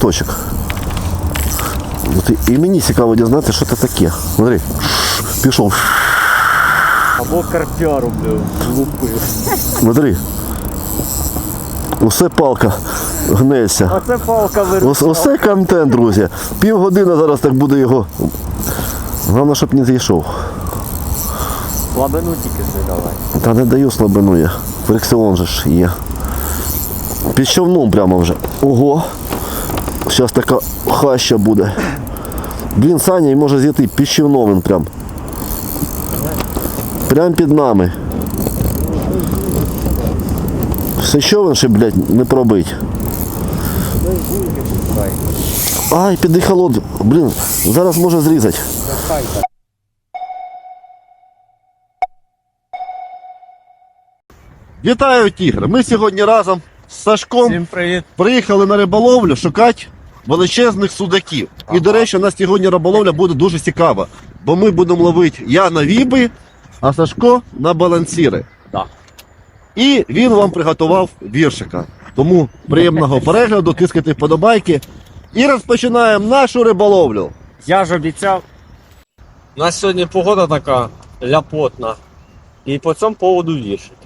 точок. От і, мені цікаво дізнатися, що це таке. Смотри, пішов. Або карпя роблю, лупив. Смотри. Усе палка гнеться. Оце палка виросла. оце контент, друзі. Півгодини зараз так буде його. Головне, щоб не зійшов. Слабину тільки задавай. Та не даю слабину я. Фрикціон же ж є. Під човном прямо вже. Ого. Зараз така хаща буде. Блін, Саня може зійти під прям. Прям під нами. Все що він ще, блядь, не пробить. Ай, піди холод. Блін, зараз може зрізати. Вітаю, тігр! Ми сьогодні разом з Сашком Всім привіт. приїхали на риболовлю шукати величезних судаків. І, до речі, у нас сьогодні риболовля буде дуже цікава, бо ми будемо ловити я на віби, а Сашко на балансіри. Так. І він вам приготував віршика. Тому приємного перегляду, тискайте вподобайки. І розпочинаємо нашу риболовлю. Я ж обіцяв. У нас сьогодні погода така ляпотна. І по цьому поводу віршик.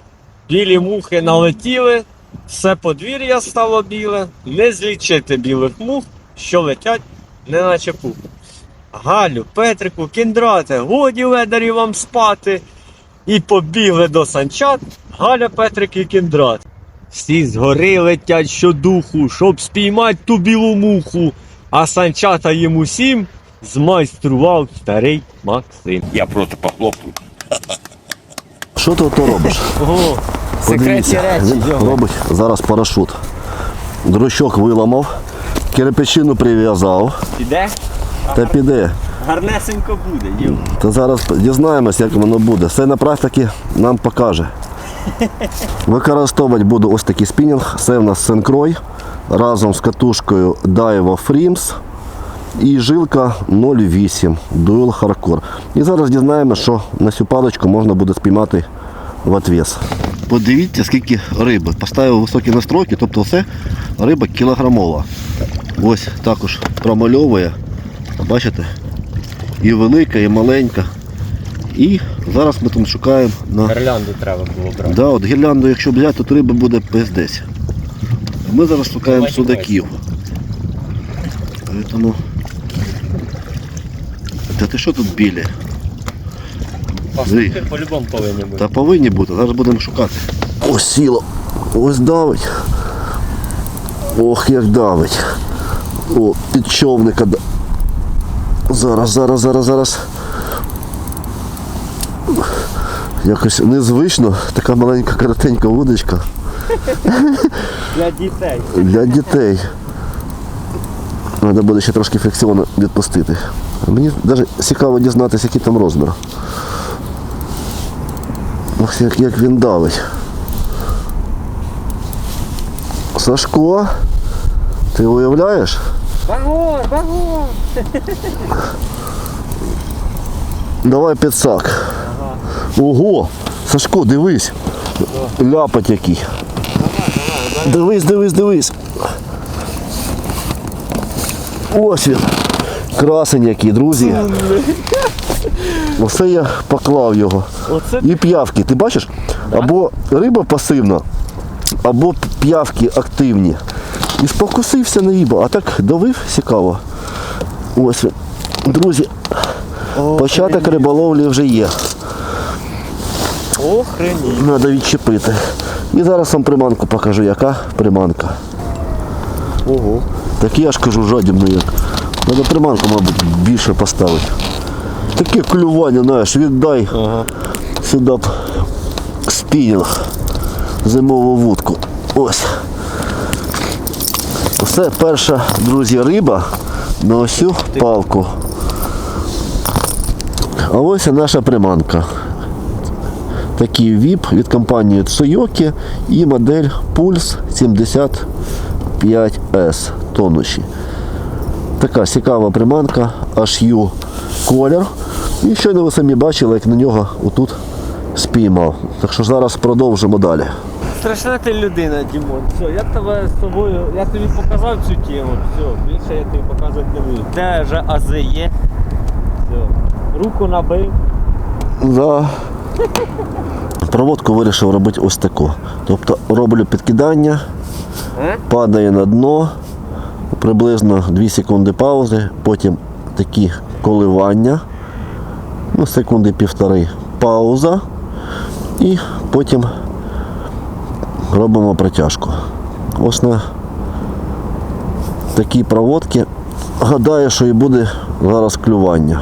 Білі мухи налетіли, все подвір'я стало біле, не злічити білих мух, що летять, неначе пух. Галю, Петрику, кіндрате, годі ледарі вам спати. І побігли до санчат Галя, Петрик і кіндрат. Всі згори летять щодуху, щоб спіймать ту білу муху, а санчата їм усім змайстрував старий Максим. Я просто похлопаю. Що ти ото робиш? Ого, Подивіться, він робить зараз парашут. Друщок виламав, кирпичину прив'язав Піде? та піде. Гарнесенько буде, йо. Та зараз дізнаємось, як воно буде. Все на практиці нам покаже. Використовувати буду ось такий спінінг. Це в нас сенкрой разом з катушкою Daiwa Frims і жилка 0,8 Dual Hardcore. І зараз дізнаємося, що на цю паличку можна буде спіймати в отвес. Подивіться, скільки риби. Поставив високі настройки, тобто все риба кілограмова. Ось також промальовує. Бачите? І велика, і маленька. І зараз ми там шукаємо на. Гірлянду треба було брати. Да, от гірлянду, якщо взяти, то риби буде пиздець. Ми зараз шукаємо судаків. Тому... Та ти що тут білі? Пастухи по-любому повинні бути. Та повинні бути, зараз будемо шукати. Ось сіло. Ось давить. Ох, як давить. О, під човника. Зараз, зараз, зараз, зараз. Якось незвично, така маленька коротенька вудочка Для дітей. для дітей. Треба буде ще трошки фрикціону відпустити. Мені навіть цікаво дізнатися, який там розмір. Ох, як, як він давить. Сашко, ти уявляєш? Вагон, вагон! Давай підсак. Ого! Сашко, дивись. Ляпать який. Дивись, дивись, дивись. Ось він. Красень який, друзі. Оце я поклав його. Оце І п'явки, ти бачиш? Або риба пасивна, або п'явки активні. І спокусився на рибу, а так давив цікаво. Ось він. Друзі, початок риболовлі вже є. охреніть. Треба відчепити. І зараз вам приманку покажу, яка приманка. Ого. Так я ж кажу жадібно як. Треба приманку, мабуть, більше поставити. Таке клювання, знаєш, віддай Ага. сюди б спінінг, зимову вудку. Ось. Це перша, друзі, риба на ось палку. А ось наша приманка. Такий VIP від компанії Tsuyoki і модель Pulse 75S тонущі. Така цікава приманка, HU колір. І щойно ви самі бачили, як на нього отут спіймав. Так що зараз продовжимо далі. Страшна ти людина, Дімон. Все, я тебе з тобою, я тобі показав цю тему. Все, більше я тобі показувати не буду. Де вже ази є. Все. Руку набив. Да. Проводку вирішив робити ось таку. Тобто роблю підкидання, Е? падає на дно, приблизно 2 секунди паузи, потім такі коливання, ну, секунди півтори пауза, і потім робимо протяжку. Ось на такій проводці гадаю, що і буде зараз клювання.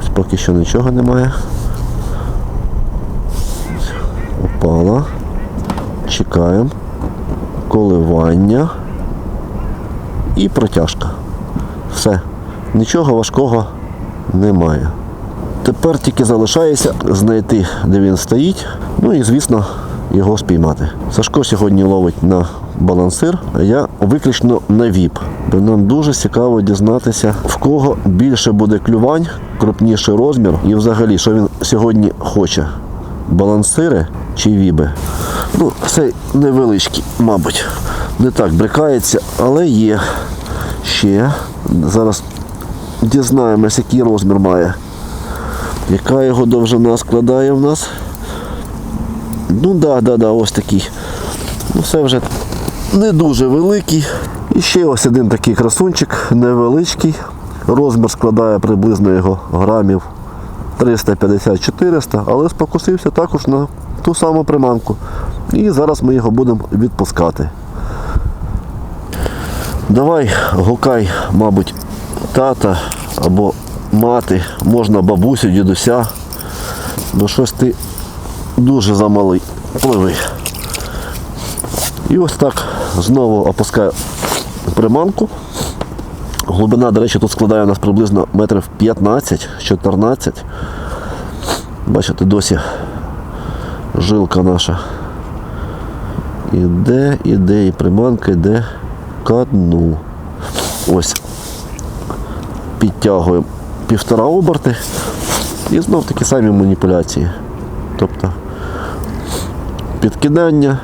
Ось поки що нічого немає. Опала. Чекаємо. Коливання. І протяжка. Все. Нічого важкого немає. Тепер тільки залишається знайти, де він стоїть. Ну і, звісно, його спіймати. Сашко сьогодні ловить на балансир, а я виключно на віп. Бо нам дуже цікаво дізнатися, в кого більше буде клювань, крупніший розмір і взагалі, що він сьогодні хоче. Балансири чи віби. Ну, цей невеличкий, мабуть, не так брикається, але є ще. Зараз дізнаємось, який розмір має. Яка його довжина складає в нас? Ну да, да, да, ось такий. Ну це вже не дуже великий. І ще ось один такий красунчик, невеличкий. Розмір складає приблизно його грамів 350-400, але спокусився також на ту саму приманку. І зараз ми його будемо відпускати. Давай гукай, мабуть, тата або мати, можна бабусю, дідуся. Бо щось ти дуже замалий. Пливи. І ось так знову опускаю приманку. Глибина, до речі, тут складає у нас приблизно метрів 15-14. Бачите, досі жилка наша. Іде, іде, і приманка йде ко дну. Ось. Підтягуємо півтора оберти. І знов такі самі маніпуляції. Тобто підкидання,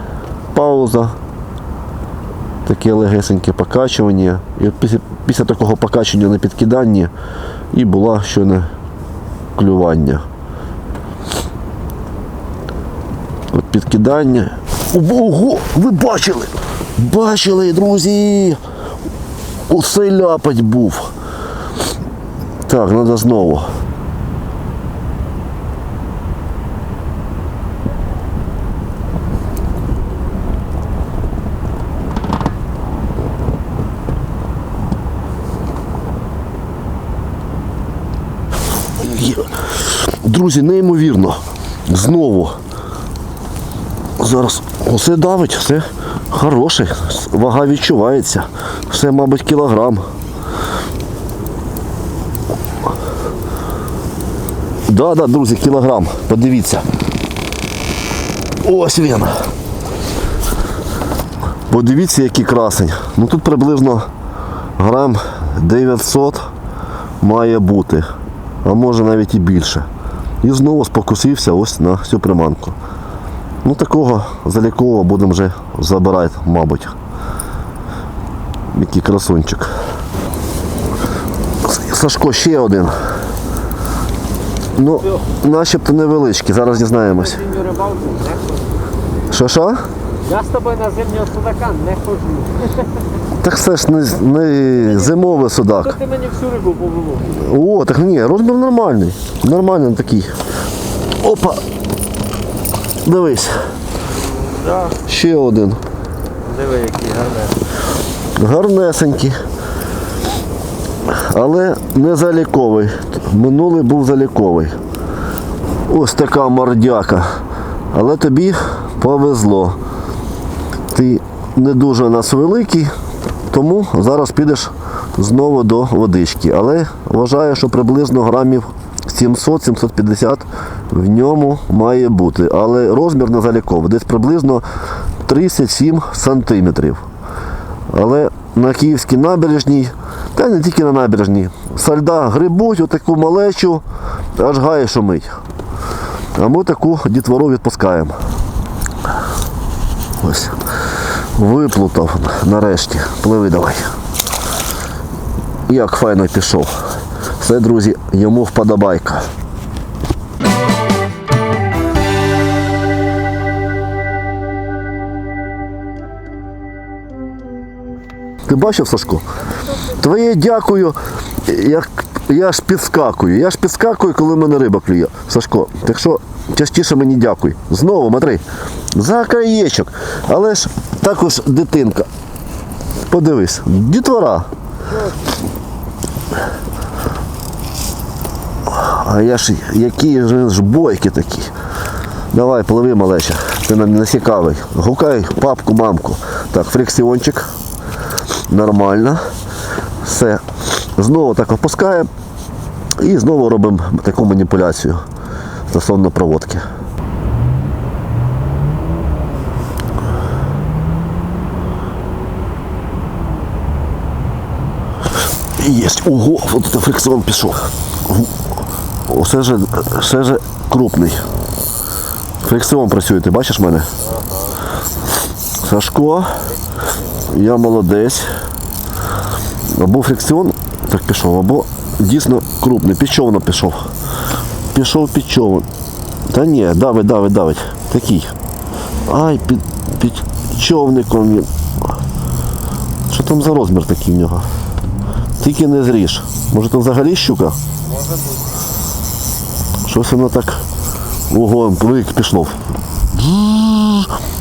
пауза, таке легесеньке покачування. І от після, після такого покачування на підкиданні і була щойно клювання. От підкидання. Ого, ви бачили? Бачили, друзі! Усе ляпать був. Так, треба знову. Друзі, неймовірно. Знову. Зараз усе давить, все хороше. Вага відчувається. Все, мабуть, кілограм. Да, да, друзі, кілограм. Подивіться. Ось він. Подивіться, який красень. Ну тут приблизно грам 900 має бути. А може навіть і більше. І знову спокусився ось на цю приманку. Ну такого залікового будемо вже забирати, мабуть. Який красунчик. Сашко ще один. Ну, начебто невеличкий, зараз дізнаємось. Зимню рибалку не ходжу. Що що? Я з тобою на зимнього судака не ходжу. Так це ж не, не зимовий То судак. ти мені всю рибу повело. О, так ні, розмір нормальний. Нормальний такий. Опа. Дивись. Да. Ще один. Диви, який гарний. Гарнесенький. Але не заліковий. Минулий був заліковий. Ось така мордяка. Але тобі повезло. Ти не дуже у нас великий, тому зараз підеш знову до водички. Але вважаю, що приблизно грамів 700-750 в ньому має бути. Але розмір не заліковий. Десь приблизно 37 сантиметрів. Але на Київській набережній, та не тільки на набережній, сальда грибуть отаку малечу, аж гає шумить. А ми таку дітвору відпускаємо. Ось. Виплутав нарешті. Пливи давай. Як файно пішов. Все, друзі, йому вподобайка. Ти бачив, Сашко? Твоє дякую, як я ж підскакую. Я ж підскакую, коли в мене риба клює. Сашко, так що частіше мені дякуй. Знову, смотри, за краєчок. Але ж також дитинка. Подивись, дітвора. А я ж які ж бойки такі. Давай, пливи, малеча. Ти нам не цікавий. Гукай папку, мамку. Так, фрикціончик. Нормально. Все. Знову так опускаємо. І знову робимо таку маніпуляцію стосовно проводки. Єсть. Ого, от це фрикціон пішов. Оце же, це же крупний. Фрикціон працює, ти бачиш мене? Сашко, я молодець. Або фрикціон так пішов, або дійсно крупний. Під човном пішов. Пішов під човен. Та ні, давить, давить, давить. Такий. Ай, під, під човником він. Що там за розмір такий в нього? Тільки не зріж. Може то взагалі щука? Може бути. Щось воно так. Ого, плик пішло.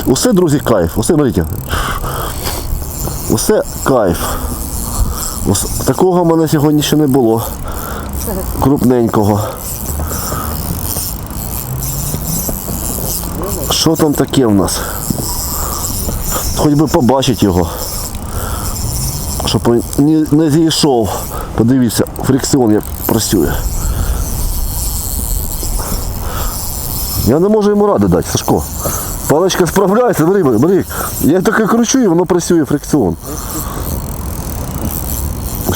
Усе, друзі, кайф. Усе, смотрите. Усе кайф. Такого в мене сьогодні ще не було. Крупненького. Що там таке в нас? Хоч би побачити його. Щоб не, не зійшов. Подивіться, фрикціон як працює. Я не можу йому ради дати, Сашко. Паличка справляється, бери, бери. Я таке кручу і воно працює фрикціон.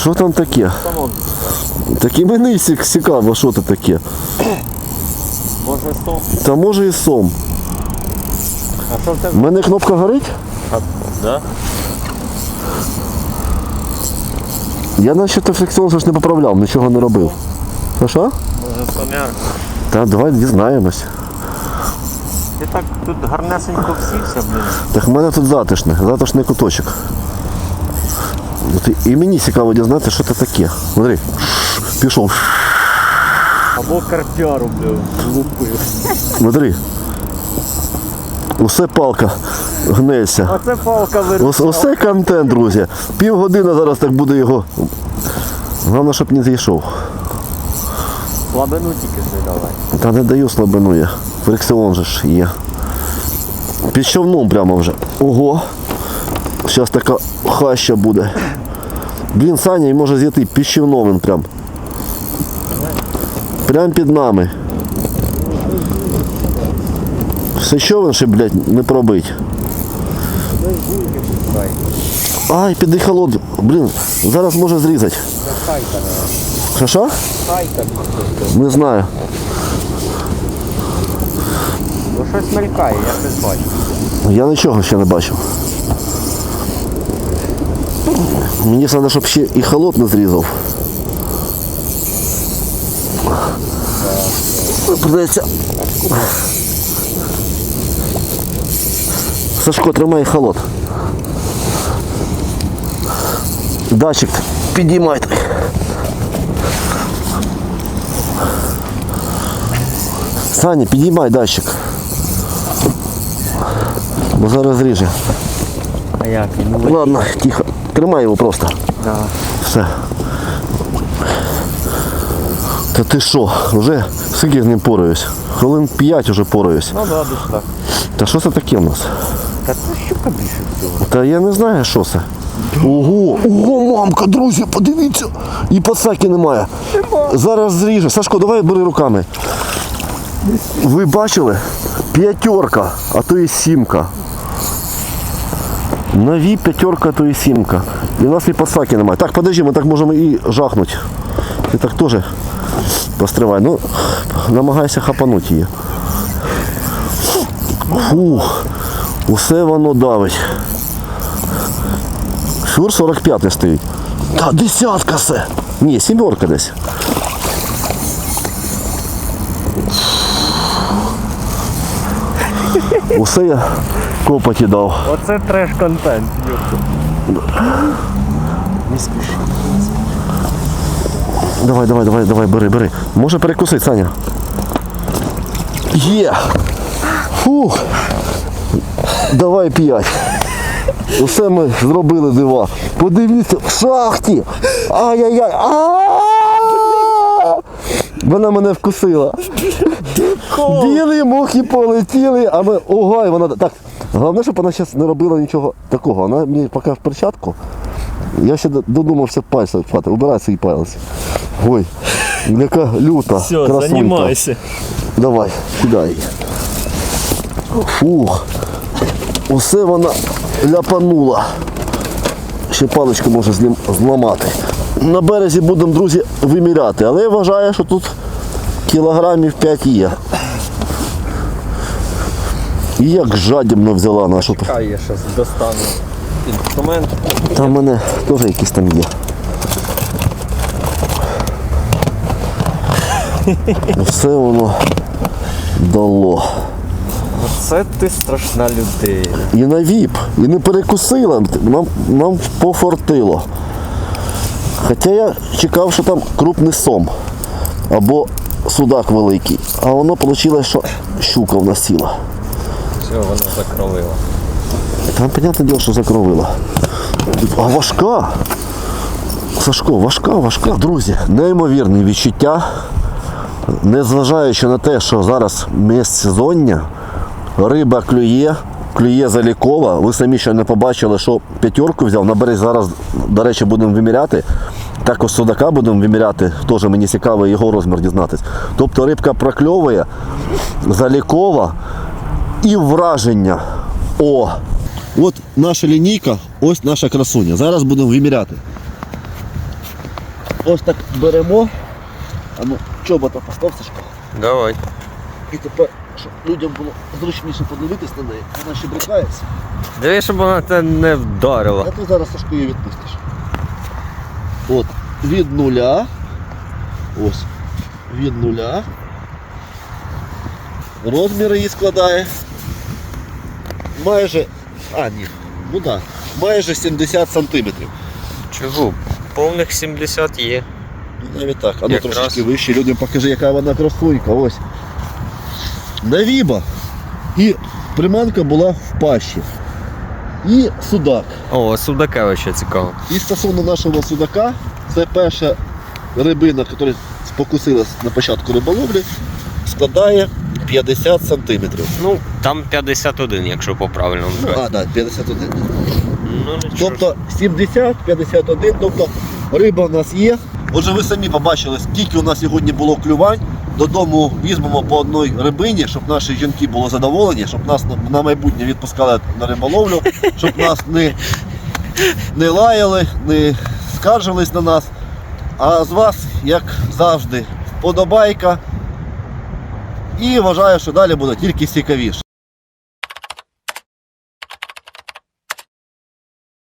Що там таке? Так і мені цікаво, що це таке. може сом. Та може і сом. А що в У тебе? мене кнопка горить? А, да? Я наче фрикціон ж не поправляв, нічого не робив. Та що? Може сомяр. Та давай дізнаємось. Ти так тут гарнесенько всівся, блін. Так в мене тут затишне, затишний куточок. І- мені цікаво дізнатися, що це таке. Смотри, пішов. Або карпяру, блін, лупив. Смотри. Усе палка гнеться. Оце палка Ос- вирішила. Усе контент, друзі. Півгодини зараз так буде його. Головне, щоб не зійшов. Слабину тільки не давай. Та не даю слабину я. Фрикціон же ж є. Під човном прямо вже. Ого. Зараз така хаща буде. Блін, Саня і може зійти під човном він прям. Прям під нами. Все човен ще, блядь, не пробить. Ай, піди холод. Блін, зараз може зрізати. Що що? Не знаю. Ну щось мелькає, я щось бачу. Я нічого ще не бачив. Мені треба, щоб ще і холод не зрізав. Придеться. Сашко, тримай холод. Датчик, підіймай. Саня, підіймай датчик. Бо зараз зріже. Як? Ну, Ладно, тихо. Тримай його просто. да. Все. Та ти що, вже скільки з ним пораюсь? Хвилин 5 вже пораюсь. Ну да, десь так. Та що це таке в нас? Та це щука більше всього. Та я не знаю, що це. Ого, ого, мамка, друзі, подивіться. І пацаки немає. Зараз зріже. Сашко, давай бери руками. Ви бачили? П'ятерка, а то і сімка. Нові п'ятерка, то і сімка. І у нас і пацаки немає. Так, подожди, ми так можемо і жахнути. Ти так теж постривай. Ну, намагайся хапанути її. Фух, усе воно давить. Шур 45 стоїть. Та десятка все. Ні, сімерка десь. Усе я копоті дав. Оце треш-контент. Не спіши. Давай, давай, давай, давай, бери, бери. Може перекусити, Саня. Є. Фух. Давай п'ять. Усе ми зробили дива. Подивіться, в шахті. Ай-яй-яй. Вона мене вкусила. Білі мухи полетіли, а ми. Ого, і вона. Так. Головне, щоб вона зараз не робила нічого такого. Вона мені поки в перчатку. Я ще додумався пальця впати. Убирай свої пальці. Ой, яка люта. Все, красунька. займайся. Давай, кидай. Фух. Усе вона ляпанула. Ще паличку може зламати. На березі будемо, друзі, виміряти, але я вважаю, що тут кілограмів 5 є. І як жадібно взяла нашу. Хай я зараз достану інструмент. Там в мене теж якісь там є. Все воно дало. Це ти страшна людина. І на віп, і не перекусила, нам, нам пофортило. Хоча я чекав, що там крупний сом або судак великий. А воно вийшло, що щука в нас сіла. Все, вона закровила. Там, понятне діло, що закровила. А важка. Сашко, важка, важка. Друзі, неймовірні відчуття. Незважаючи на те, що зараз міжсезоння, риба клює, клює залікова. Ви самі ще не побачили, що п'ятерку взяв. На березі зараз, до речі, будемо виміряти. Також судака будемо виміряти. Теж мені цікаво його розмір дізнатись. Тобто рибка прокльовує, залікова і враження. О! От наша лінійка, ось наша красуня. Зараз будемо виміряти. Ось так беремо. А ну, чобота постав Сашко. Давай. І тепер, щоб людям було зручніше подивитись на неї, вона ще брикається. Диви, щоб вона тебе не вдарила. А ти зараз Сашко її відпустиш. От, від нуля. Ось. Від нуля. Розмір її складає. Майже. А, ні. Ну так. Майже 70 сантиметрів. Чого? Повних 70 є. Ну, Навіть так. А ну Якраз. трошечки вище. Людям покажи, яка вона красунька. Ось. Навіба. І приманка була в пащі. І судак. О, судака ще цікаво. І стосовно нашого судака, це перша рибина, яка спокусилась на початку риболовлі, складає 50 сантиметрів. Ну, там 51, якщо по правильному Ну, брати. а, так, 51. Ну, нічого. Тобто 70, 51, тобто риба в нас є. Отже, ви самі побачили, скільки у нас сьогодні було клювань. Додому візьмемо по одній рибині, щоб наші жінки були задоволені, щоб нас на- майбутнє відпускали на риболовлю, щоб нас не, не лаяли, не скаржились на нас. А з вас, як завжди, вподобайка. І вважаю, що далі буде тільки цікавіше.